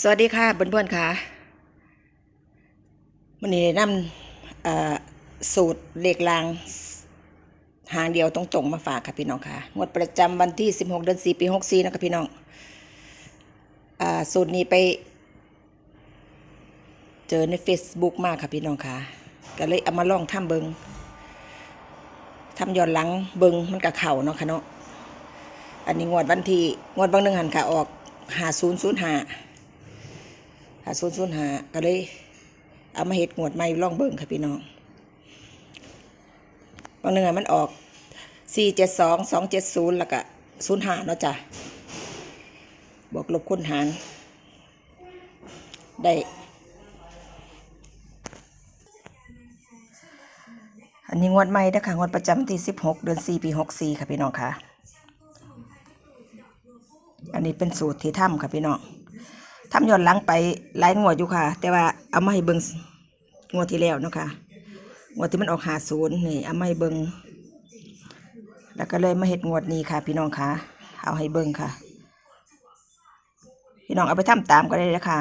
สวัสดีค่ะเพื่อนๆค่ะวันนี้นำเอ่อสูตรเลขลางหางเดียวตรงๆมาฝากค่ะพี่น้องค่ะ งวดประจำวันที่ 16 เดือน 4 ปี 64 นะคะพี่น้องอสูตรนี้ไป เจอใน Facebook มากค่ะพี่น้องค่ะ ก็เลยเอามาลองทำเบิงทำย้อนหลังเบิงมันกับเข่าเนาะค่ะเนาะ อันนี้งวดวันที่ งวดบางหนึ่งหันค่ะออกหาศูนย์ศูนย์หา หาศูนย์ศูนย์หาก็เลย เอามาเห็ดงวดใหม่ล่องเบิ่งค่ะพี่น้องบางหนึ่งมันออกสี่เจ็ดสองสองเจ็ดศูนย์แล้วก็ศูนย์หาเนาะจ้ะบวกลบคูณหารได้ อันนี้งวดใหม่นะคะงวดประจำที่สิบหกเดือนสี่ปีหกสี่ค่ะพี่น้องค่ะ อันนี้เป็นสูตรที่ทำค่ะพี่น้อง ทำย้อนหลังไปหลายงวดอยู่ค่ะ แต่ว่าเอามาให้เบิงงวดที่แล้วเนาะค่ะงวดที่มันออกหาศูนย์นี่เอามาให้เบิงแล้วก็เลยมาเฮ็ดงวดนี้ค่ะ พี่น้องค่ะ เอาให้เบิงค่ะ พี่น้องเอาไปทำตามก็ได้เลยค่ะ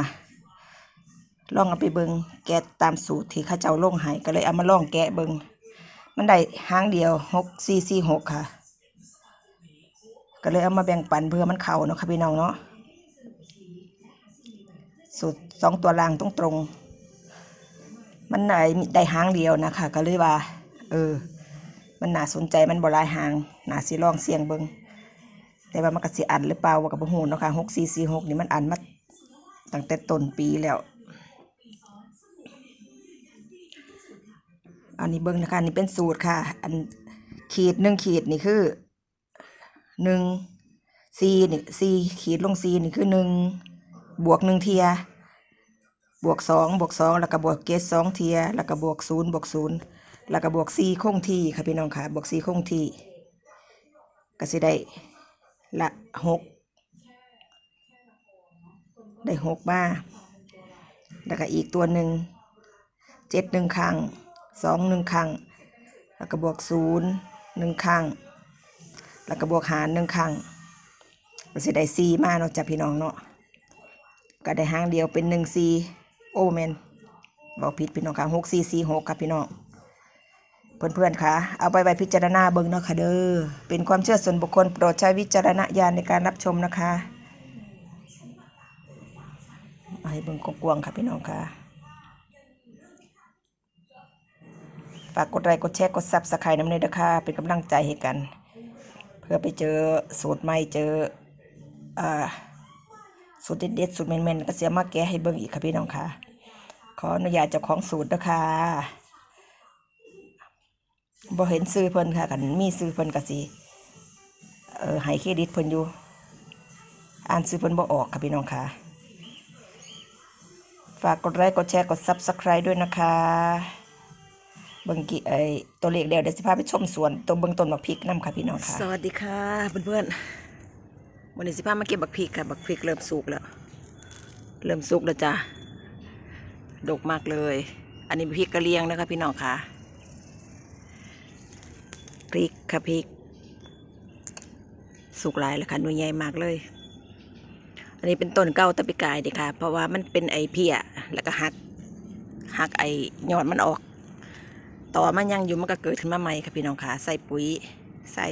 ลองเอาไปเบิงแกะตามสูตรที่ข้าเจ้าลงให้ก็เลยเอามาลองแกะเบิงมันได้หางเดียวหกสี่สี่หกค่ะ ก็เลยเอามาแบ่งปันเพื่อมันเข่าเนาะค่ะพี่น้องเนาะ สูตรสองตัวล่างตรงตรงมันได้ได้หางเดียวนะคะ ก็เลยว่า เออ มันน่าสนใจมันบลายหางน่าสิลองเสียงเบิงแต่ว่ามันก็สิอันหรือเปล่าว่ากับบ่ฮู้เนาะค่ะหกสี่สี่หกนี่มันอันมาตั้งแต่ต้นปีแล้ว อันนี้เบิ่งนะคะนนี่เป็นสูตรค่ะ อันขีดหนึ่งขีดนี่คือหนึ่งซีนี่ซีขีดลงซีนี่คือหนึ่งบวกหนึ่งเทีย บวกสองบวกสองแล้วก็บวกเกตสองเทียแล้วก็บวกศูนย์บวกศูนย์แล้วก็บวกซีคงที่ค่ะพี่น้องค่ะบวกซีคงที่ก็สิได้ละหกได้หกมาแล้วก็อีกตัวหนึ่งเจ็ดหนึ่งครั้งสองหนึ่งครั้งแล้วก็บวกศูนย์หนึ่งครั้งแล้วก็บวกหารหนึ่งครั้งก็สิได้ซีมาเนาะจ้ะพี่น้องเนาะก็ได้หางเดียวเป็นหนึ่งซี โอแมนบอกผิดพี่น้องค่ะหกซีซีหกครับพี่น้องเพื่อนๆค่ะ เอาไปไปพิจารณาเบิ่งเนาะค่ะเด้อ เป็นความเชื่อส่วนบุคคลโปรดใช้วิจารณญาณในการรับชมนะคะเอาให้เบิ่งกวางๆค่ะพี่น้องค่ะ ฝากกดไลค์กดแชร์กดซับสไครต์น้ำเนยเด้อค่ะเป็นกำลังใจให้กัน เพื่อไปเจอสูตรใหม่เจออ่า สูตรเด็ดๆสูตรเมนๆก็เสียมาแกะให้เบิ่งอีกค่ะพี่น้องค่ะ ขออนุญาตเจ้าของสูตรนะคะบ่เห็นซื้อเพิ่นค่ะกันมีซื้อเพิ่นก็สิเออให้เครดิตเพิ่นอยู่ อ่านซื้อเพิ่นบ่ออกค่ะพี่น้องค่ะ ฝากกดไลค์กดแชร์กด Subscribe ด้วยนะคะเบิ่งกี่ไอตัวเลขเดียวเดี๋ยวสิพาไปชมสวนตัวเบิ่งต้นบักพริกน้ำค่ะพี่น้องค่ะ สวัสดีค่ะเพื่อนๆ วันนี้สิพามาเก็บบักพริกค่ะ บักพริกเริ่มสุกแล้ว เริ่มสุกแล้วจ้ะ ดกมากเลย อันนี้พริกกระเลียงนะคะพี่น้องค่ะ พริกค่ะพริก สุกหลายแล้วค่ะหน่วยใหญ่มากเลย อันนี้เป็นต้นเก้าตะปิกายเด็ค่ะ เพราะว่ามันเป็นไอเพียแล้วก็หัก หักไอยอดมันออก ต่อมันยังอยู่มันก็เกิดขึ้นมาใหม่ค่ะพี่น้องค่ะ ใส่ปุ๋ย ใส่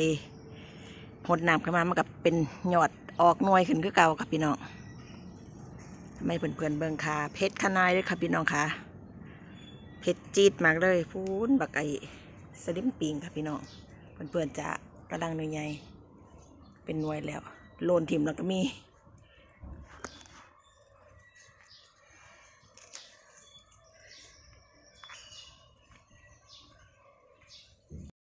หดน้ำขึ้นมามันก็เป็นหยอดออกน่วยขึ้นคือเก่าค่ะพี่น้องไม่เพื่อนๆเบิ่งค่ะเพชรขนายเลยค่ะพี่น้องค่ะเพชรจีดมากเลยพูนบักไอสลิมปิงค่ะพี่น้องเพื่อนๆจะกระดังหน่วยใหญ่เป็นหน่วยแล้วโลนทิมแล้วก็มี